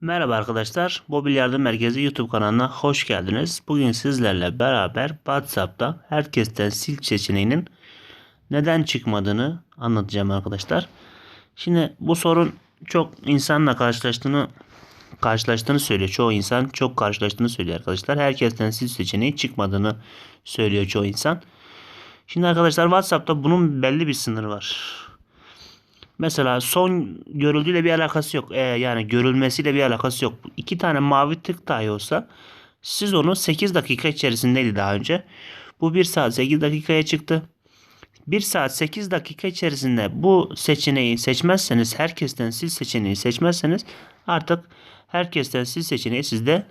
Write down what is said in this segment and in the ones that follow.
Merhaba arkadaşlar. Mobil Yardım Merkezi YouTube kanalına hoş geldiniz. Bugün sizlerle beraber WhatsApp'ta herkesten sil seçeneğinin neden çıkmadığını anlatacağım arkadaşlar. Şimdi bu sorun çok insanla karşılaştığını karşılaştığını söylüyor. Çoğu insan çok karşılaştığını söylüyor arkadaşlar. Herkesten sil seçeneği çıkmadığını söylüyor çoğu insan. Şimdi arkadaşlar WhatsApp'ta bunun belli bir sınırı var. Mesela son görüldüğüyle bir alakası yok. Ee, yani görülmesiyle bir alakası yok. İki tane mavi tık dahi olsa siz onu 8 dakika içerisindeydi daha önce. Bu 1 saat 8 dakikaya çıktı. 1 saat 8 dakika içerisinde bu seçeneği seçmezseniz, herkesten sil seçeneği seçmezseniz artık herkesten sil seçeneği sizde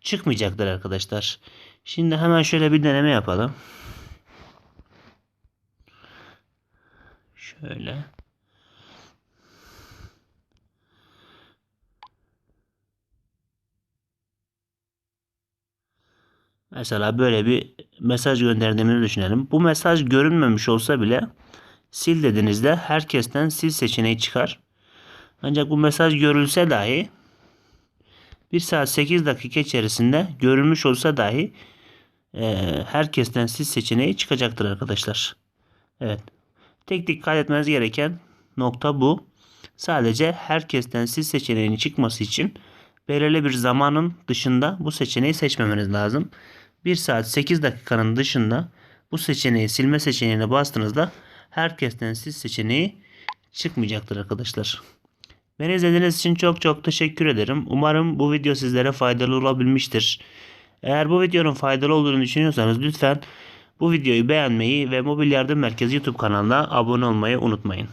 çıkmayacaktır arkadaşlar. Şimdi hemen şöyle bir deneme yapalım. Şöyle. Mesela böyle bir mesaj gönderdiğimizi düşünelim. Bu mesaj görünmemiş olsa bile sil dediğinizde herkesten sil seçeneği çıkar. Ancak bu mesaj görülse dahi 1 saat 8 dakika içerisinde görülmüş olsa dahi e, herkesten sil seçeneği çıkacaktır arkadaşlar. Evet. Tek dikkat etmeniz gereken nokta bu. Sadece herkesten sil seçeneğinin çıkması için belirli bir zamanın dışında bu seçeneği seçmemeniz lazım. 1 saat 8 dakikanın dışında bu seçeneği silme seçeneğine bastığınızda herkesten sil seçeneği çıkmayacaktır arkadaşlar. Beni izlediğiniz için çok çok teşekkür ederim. Umarım bu video sizlere faydalı olabilmiştir. Eğer bu videonun faydalı olduğunu düşünüyorsanız lütfen bu videoyu beğenmeyi ve Mobil Yardım Merkezi YouTube kanalına abone olmayı unutmayın.